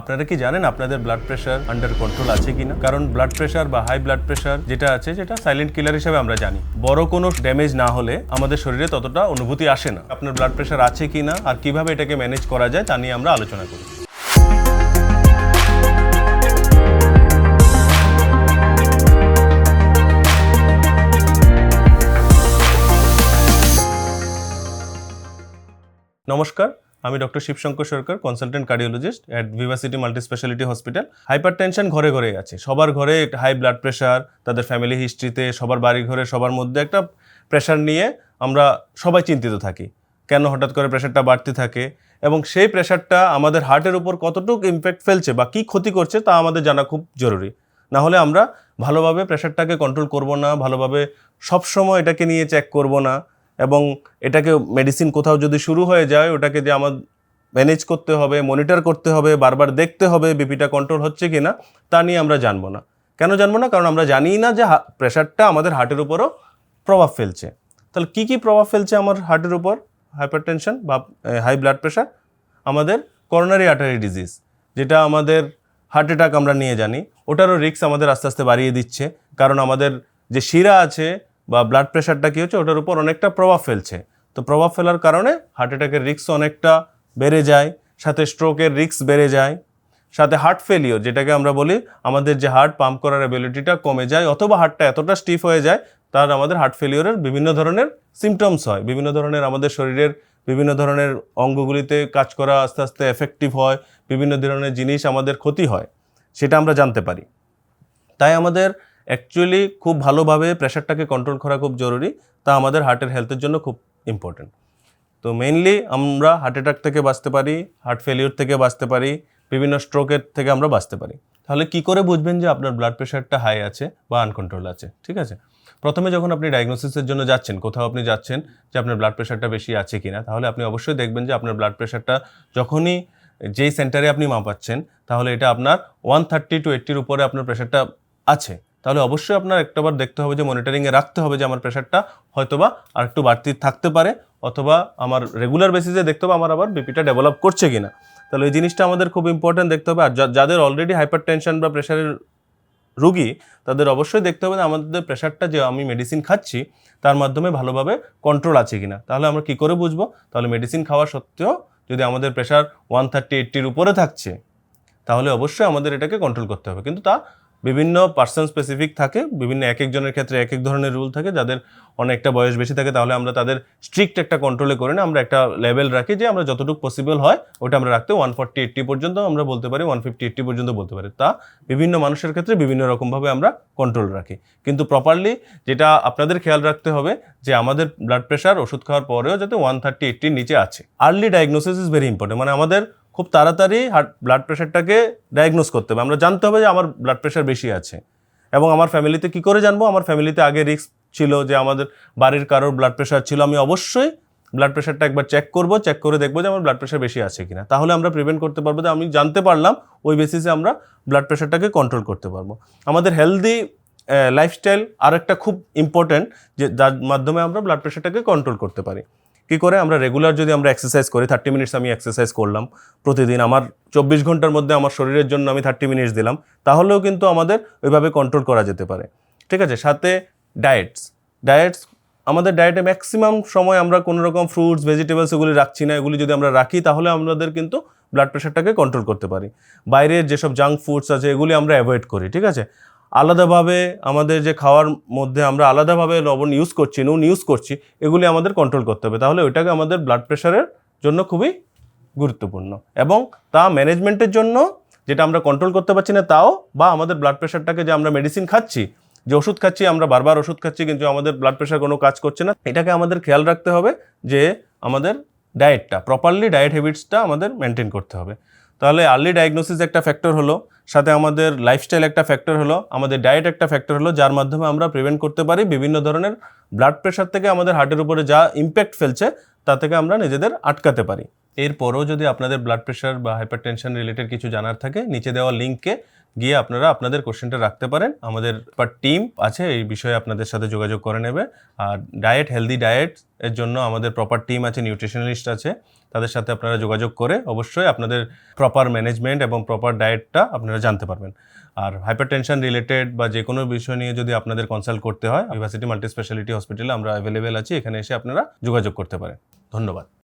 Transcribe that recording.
আপনারা কি জানেন আপনাদের ব্লাড প্রেশার আন্ডার কন্ট্রোল আছে কিনা? কারণ ব্লাড প্রেশার বা হাই ব্লাড প্রেশার যেটা আছে যেটা সাইলেন্ট কিলার হিসেবে আমরা জানি। বড় কোনো ড্যামেজ না হলে আমাদের শরীরে ততটা অনুভূতি আসে না। আপনার ব্লাড প্রেশার আছে কিনা আর কীভাবে এটাকে ম্যানেজ করা যায়, তা নিয়ে আমরা আলোচনা করি। নমস্কার আমি doctor Shibshankar Sarkar consultant cardiologist at Vivacity multi speciality hospital hypertension ঘরে ঘরে আছে। সবার ঘরে হাই ব্লাড প্রেশার তাদের ফ্যামিলি হিস্ট্রিতে সবার বাড়ি ঘরে, সবার মধ্যে একটা প্রেশার নিয়ে আমরা সবাই চিন্তিত থাকি। কেন হঠাৎ করে প্রেশারটা বাড়তে থাকে? এবং সেই প্রেশারটা আমাদের হার্টের উপর কতটুকু ইম্প্যাক্ট ফেলছে বা কী ক্ষতি করছে তা আমাদের জানা খুব জরুরি। না হলে আমরা ভালোভাবে প্রেশারটাকে কন্ট্রোল করব না, ভালোভাবে সবসময় এটাকে নিয়ে চেক করব না। এবং এটাকে মেডিসিন কোথাও যদি শুরু হয়ে যায়, ওটাকে যে আমার ম্যানেজ করতে হবে মনিটর করতে হবে, বারবার দেখতে হবে বিপিটা কন্ট্রোল হচ্ছে কি না তা নিয়ে আমরা জানব না। কেন জানব না? কারণ আমরা জানি না যে প্রেশারটা আমাদের হার্টের উপরও প্রভাব ফেলছে। তাহলে কী কী প্রভাব ফেলছে আমার হার্টের উপর? হাইপারটেনশন বা হাই ব্লাড প্রেশার আমাদের করোনারি আর্টারি ডিজিজ যেটা আমাদের হার্ট অ্যাটাক আমরা নিয়ে জানি। ওটারও রিস্ক আমাদের আস্তে আস্তে বাড়িয়ে দিচ্ছে। কারণ আমাদের যে শিরা আছে বা ব্লাড প্রেশারটা কী হচ্ছে? ওটার উপর অনেকটা প্রভাব ফেলছে। তো প্রভাব ফেলার কারণে হার্ট অ্যাটাকের রিস্ক অনেকটা বেড়ে যায়, সাথে স্ট্রোকের রিক্স বেড়ে যায়, সাথে হার্ট ফেলিওর যেটাকে আমরা বলি, আমাদের যে হার্ট পাম্প করার অ্যাবিলিটিটা কমে যায়, অথবা হার্টটা এতটা স্টিফ হয়ে যায়, তার আমাদের হার্ট ফেলিওরের বিভিন্ন ধরনের সিমটমস হয়। বিভিন্ন ধরনের আমাদের শরীরের বিভিন্ন ধরনের অঙ্গগুলিতে কাজ করা আস্তে আস্তে এফেক্টিভ হয়, বিভিন্ন ধরনের জিনিস আমাদের ক্ষতি হয়, সেটা আমরা জানতে পারি। তাই আমাদের অ্যাকচুয়ালি খুব ভালোভাবে প্রেশারটাকে কন্ট্রোল করা খুব জরুরি। তা আমাদের হার্টের হেলথের জন্য খুব ইম্পর্টেন্ট তো মেইনলি আমরা হার্ট অ্যাটাক থেকে বাঁচতে পারি হার্ট ফেলিওর থেকে বাঁচতে পারি, বিভিন্ন স্ট্রোকের থেকে আমরা বাঁচতে পারি। তাহলে কি করে বুঝবেন যে আপনার ব্লাড প্রেশারটা হাই আছে বা আনকন্ট্রোল আছে? ঠিক আছে? প্রথমে যখন আপনি ডায়াগনোসিসের জন্য যাচ্ছেন, কোথাও আপনি যাচ্ছেন যে আপনার ব্লাড প্রেশারটা বেশি আছে কি না তাহলে আপনি অবশ্যই দেখবেন যে আপনার ব্লাড প্রেশারটা যখনই যেই সেন্টারে আপনি মাপাচ্ছেন, তাহলে এটা আপনার ওয়ান থার্টি টু এইট্টির উপরে আপনার প্রেশারটা আছে। তাহলে অবশ্যই আপনার একটাবার দেখতে হবে যে মনিটরিংয়ে রাখতে হবে যে আমার প্রেশারটা হয়তোবা আর একটু বাড়তি থাকতে পারে অথবা আমার রেগুলার বেসিসে দেখতে হবে আমার আবার বিপিটা ডেভেলপ করছে কি না তাহলে এই জিনিসটা আমাদের খুব ইম্পর্টেন্ট দেখতে হবে। আর যাদের অলরেডি হাইপার টেনশন বা প্রেশারের রুগী, তাদের অবশ্যই দেখতে হবে আমাদের প্রেশারটা যে আমি মেডিসিন খাচ্ছি, তার মাধ্যমে ভালোভাবে কন্ট্রোল আছে কি না তাহলে আমরা কি করে বুঝব? তাহলে মেডিসিন খাওয়া সত্ত্বেও যদি আমাদের প্রেশার ওয়ান থার্টি এইট্টির উপরে থাকছে, তাহলে অবশ্যই আমাদের এটাকে কন্ট্রোল করতে হবে। কিন্তু তা বিভিন্ন পার্সন স্পেসিফিক থাকে, বিভিন্ন এক একজনের ক্ষেত্রে এক এক ধরনের রুল থাকে, যাদের অনেকটা বয়স বেশি থাকে, তাহলে আমরা তাদের স্ট্রিক্ট একটা কন্ট্রোলে করি না, আমরা একটা লেভেল রাখি যে আমরা যতটুকু পসিবল হয়, ওটা আমরা রাখতে ওয়ান ফর্টি এইট্টি পর্যন্ত আমরা বলতে পারি ওয়ান ফিফটি এইট্টি পর্যন্ত বলতে পারি। তা বিভিন্ন মানুষের ক্ষেত্রে বিভিন্ন রকমভাবে আমরা কন্ট্রোল রাখি। কিন্তু প্রপারলি যেটা আপনাদের খেয়াল রাখতে হবে যে আমাদের ব্লাড প্রেশার ওষুধ খাওয়ার পরেও যাতে ওয়ান থার্টি এইট্টির নিচে আছে। Early diagnosis is very important মানে আমাদের খুব তাড়াতাড়ি হার্ট ব্লাড প্রেশারটাকে ডায়াগনোস করতে হবে। আমরা জানতে হবে যে আমার ব্লাড প্রেশার বেশি আছে। এবং আমার ফ্যামিলিতে কি করে জানব? আমার ফ্যামিলিতে আগে রিস্ক ছিল যে আমাদের বাড়ির কারোর ব্লাড প্রেশার ছিল, আমি অবশ্যই ব্লাড প্রেশারটা একবার চেক করব চেক করে দেখব যে আমার ব্লাড প্রেশার বেশি আছে কিনা। তাহলে আমরা প্রিভেন্ট করতে পারব যে আমি জানতে পারলাম, ওই বেসিসে আমরা ব্লাড প্রেশারটাকে কন্ট্রোল করতে পারব। আমাদের হেলদি লাইফস্টাইল আর একটা খুব ইম্পর্ট্যান্ট যে, যার মাধ্যমে আমরা ব্লাড প্রেশারটাকে কন্ট্রোল করতে পারি। কি করে? আমরা রেগুলার যদি আমরা এক্সারসাইজ করি থার্টি মিনিটস আমি এক্সারসাইজ করলাম প্রতিদিন। আমার চব্বিশ ঘণ্টার মধ্যে আমার শরীরের জন্য আমি থার্টি মিনিটস দিলাম। তাহলেও কিন্তু আমাদের ওইভাবে কন্ট্রোল করা যেতে পারে। ঠিক আছে? সাথে ডায়েটস ডায়েটস আমাদের ডায়েটে ম্যাক্সিমাম সময় আমরা কোনো রকম ফ্রুটস ভেজিটেবলস এগুলি রাখছি না। এগুলি যদি আমরা রাখি, তাহলে আমাদের কিন্তু ব্লাড প্রেশারটাকে কন্ট্রোল করতে পারি। বাইরের যেসব জাঙ্ক ফুডস আছে, এগুলি আমরা অ্যাভয়েড করি। ঠিক আছে? আলাদাভাবে আমাদের যে খাওয়ার মধ্যে আমরা আলাদাভাবে লবণ ইউজ করছি, নুন ইউজ করছি, এগুলি আমাদের কন্ট্রোল করতে হবে। তাহলে ওইটাকে আমাদের ব্লাড প্রেশারের জন্য খুবই গুরুত্বপূর্ণ। এবং তা ম্যানেজমেন্টের জন্য যেটা আমরা কন্ট্রোল করতে পারছি না, তাও বা আমাদের ব্লাড প্রেশারটাকে যে আমরা মেডিসিন খাচ্ছি, যে ওষুধ খাচ্ছি, আমরা বারবার ওষুধ খাচ্ছি, কিন্তু আমাদের ব্লাড প্রেশার কোনো কাজ করছে না, এটাকে আমাদের খেয়াল রাখতে হবে যে আমাদের ডায়েটটা প্রপারলি ডায়েট হ্যাবিটসটা আমাদের মেনটেন করতে হবে। তাহলে আর্লি ডায়াগনোসিস একটা ফ্যাক্টর হলো সাথে আমাদের লাইফস্টাইল একটা ফ্যাক্টর হলো, আমাদের ডায়েট একটা ফ্যাক্টর হলো, যার মাধ্যমে আমরা প্রিভেন্ট করতে পারি বিভিন্ন ধরনের ব্লাড প্রেশার থেকে আমাদের হার্টের উপরে যা ইম্প্যাক্ট ফেলছে, তা থেকে আমরা নিজেদের আটকাতে পারি। এরপরও যদি আপনাদের ব্লাড প্রেশার বা হাইপার টেনশন রিলেটেড কিছু জানার থাকে, নিচে দেওয়া লিঙ্কে গিয়ে আপনারা আপনাদের কোশ্চেনটা রাখতে পারেন। আমাদের টিম আছে, এই বিষয়ে আপনাদের সাথে যোগাযোগ করে নেবে। আর ডায়েট হেলদি ডায়েট এর জন্য আমাদের প্রপার টিম আছে নিউট্রিশনালিস্ট আছে, তাদের সাথে আপনারা যোগাযোগ করে অবশ্যই আপনাদের প্রপার ম্যানেজমেন্ট এবং প্রপার ডায়েটটা আপনারা জানতে পারবেন। আর হাইপার টেনশন রিলেটেড বা যে কোনো বিষয় নিয়ে যদি আপনাদের কনসাল্ট করতে হয় ইউনিভার্সিটি মাল্টি স্পেশালিটি হসপিটালে আমরা অ্যাভেলেবেল আছি, এখানে এসে আপনারা যোগাযোগ করতে পারেন। ধন্যবাদ।